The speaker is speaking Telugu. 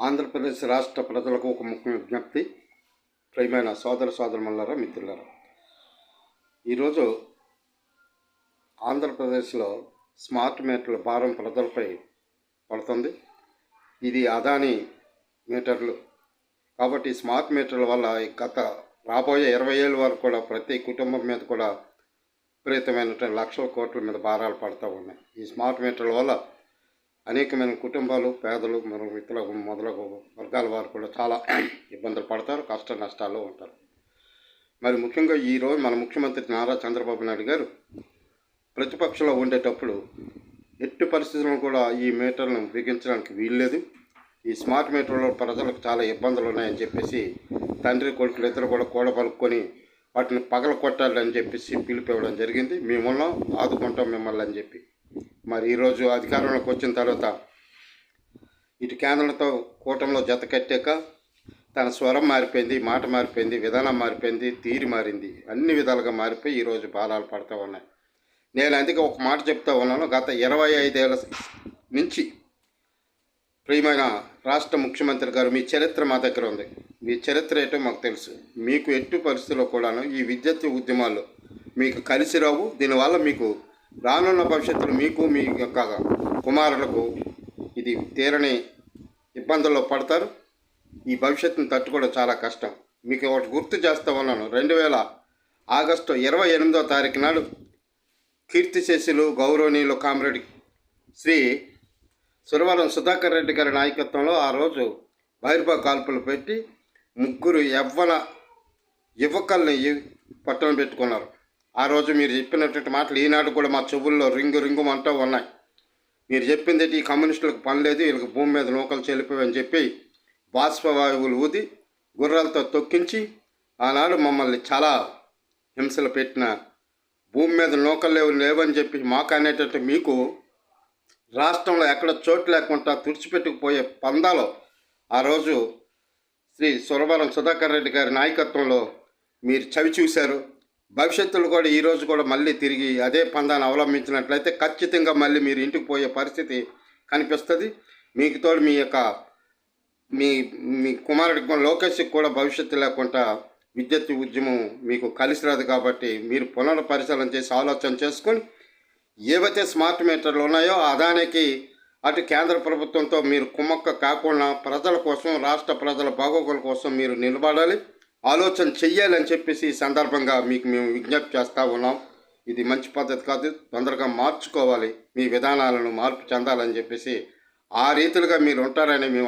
ఆంధ్రప్రదేశ్ రాష్ట్ర ప్రజలకు ఒక ముఖ్య విజ్ఞప్తి. ప్రియమైన సోదర సోదరుమల్లారా మిత్రులారా. ఈరోజు ఆంధ్రప్రదేశ్లో స్మార్ట్ మీటర్ల భారం ప్రజలపై పడుతుంది. ఇది అదాని మీటర్లు. కాబట్టి స్మార్ట్ మీటర్ల వల్ల ఈ గత రాబోయే ఇరవై ఏళ్ళ వరకు కూడా ప్రతి కుటుంబం మీద కూడా విపరీతమైనటువంటి లక్షల కోట్ల మీద భారాలు పడుతూ ఉన్నాయి. ఈ స్మార్ట్ మీటర్ల వల్ల అనేకమైన కుటుంబాలు పేదలు మరియు ఇతర మొదలగు వర్గాల వారు కూడా చాలా ఇబ్బందులు పడతారు కష్ట నష్టాల్లో ఉంటారు. మరి ముఖ్యంగా ఈరోజు మన ముఖ్యమంత్రి నారా చంద్రబాబు నాయుడు గారు ప్రతిపక్షంలో ఉండేటప్పుడు ఎట్టి పరిస్థితులను కూడా ఈ మీటర్లను బిగించడానికి వీల్లేదు. ఈ స్మార్ట్ మీటర్లో ప్రజలకు చాలా ఇబ్బందులు ఉన్నాయని చెప్పేసి తండ్రి కొడుకులు ఇద్దరు కూడా కూడ పలుకొని వాటిని పగల కొట్టాలని చెప్పేసి పిలుపు ఇవ్వడం జరిగింది. మేమున్నాం ఆదుకుంటాం మిమ్మల్ని అని చెప్పి. మరి ఈరోజు అధికారంలోకి వచ్చిన తర్వాత ఇటు కేంద్రంతో కూటమిలో జత కట్టాక తన స్వరం మారిపోయింది మాట మారిపోయింది విధానం మారిపోయింది తీరి మారింది. అన్ని విధాలుగా మారిపోయి ఈరోజు బాలాలు పడుతూ ఉన్నాయి. నేను అందుకే ఒక మాట చెప్తా ఉన్నాను. గత ఇరవై ఐదేళ్ళ నుంచి ప్రియమైన రాష్ట్ర ముఖ్యమంత్రి గారు మీ చరిత్ర మా దగ్గర ఉంది. మీ చరిత్ర ఏంటో మాకు తెలుసు. మీకు ఎట్టి పరిస్థితుల్లో కూడాను ఈ విద్యుత్ ఉద్యమాలు మీకు కలిసి రావు. దీనివల్ల మీకు రానున్న భవిష్యత్తులో మీకు మీ యొక్క కుమారులకు ఇది తీరని ఇబ్బందుల్లో పడతారు. ఈ భవిష్యత్తును తట్టుకోవడం చాలా కష్టం. మీకు ఒకటి గుర్తు చేస్తా ఉన్నాను. రెండు వేల ఆగస్టు ఇరవై ఎనిమిదో తారీఖు నాడు కీర్తిశేషులు గౌరవనీయులు కామ్రేడ్ శ్రీ సురవరం సుధాకర్ రెడ్డి గారి నాయకత్వంలో ఆ రోజు బహిర్భా కాల్పులు పెట్టి ముగ్గురు యవ్వన యువకుల్ని పట్టణం పెట్టుకున్నారు. ఆ రోజు మీరు చెప్పినటువంటి మాటలు ఈనాడు కూడా మా చెవుల్లో రింగు రింగు అంటూ ఉన్నాయి. మీరు చెప్పింది ఈ కమ్యూనిస్టులకు పని లేదు వీళ్ళకి భూమి మీద నూకలు చెల్లిపోవని చెప్పి బాష్పవాయువులు ఊది గుర్రాలతో తొక్కించి ఆనాడు మమ్మల్ని చాలా హింసలు పెట్టిన భూమి మీద నూకలు లేవు లేవని చెప్పి మాకు అనేటట్టు మీకు రాష్ట్రంలో ఎక్కడ చోటు లేకుండా తుడిచిపెట్టుకుపోయే పందాలో ఆ రోజు శ్రీ సురవరం సుధాకర్ రెడ్డి గారి నాయకత్వంలో మీరు చవి చూశారు. భవిష్యత్తులో కూడా ఈరోజు కూడా మళ్ళీ తిరిగి అదే పందాన్ని అవలంబించినట్లయితే ఖచ్చితంగా మళ్ళీ మీరు ఇంటికి పోయే పరిస్థితి కనిపిస్తుంది. మీకు తోడు మీ యొక్క మీ మీ కుమారుడికి లోకేష్కి కూడా భవిష్యత్తు లేకుండా విద్యుత్ ఉద్యమం మీకు కలిసి రాదు కాబట్టి మీరు పునర్పరిశీలన చేసి ఆలోచన చేసుకొని ఏవైతే స్మార్ట్ మీటర్లు ఉన్నాయో అదానికి అటు కేంద్ర ప్రభుత్వంతో మీరు కుమ్మక్క కాకుండా ప్రజల కోసం రాష్ట్ర ప్రజల బాగోగుల కోసం మీరు నిలబడాలి. ఆలోచన చెయ్యాలని చెప్పేసి ఈ సందర్భంగా మీకు మేము విజ్ఞప్తి చేస్తూ ఉన్నాం. ఇది మంచి పద్ధతి కాదు. తొందరగా మార్చుకోవాలి. మీ విధానాలను మార్పు చెందాలని చెప్పేసి ఆ రీతిలుగా మీరు ఉంటారని మేము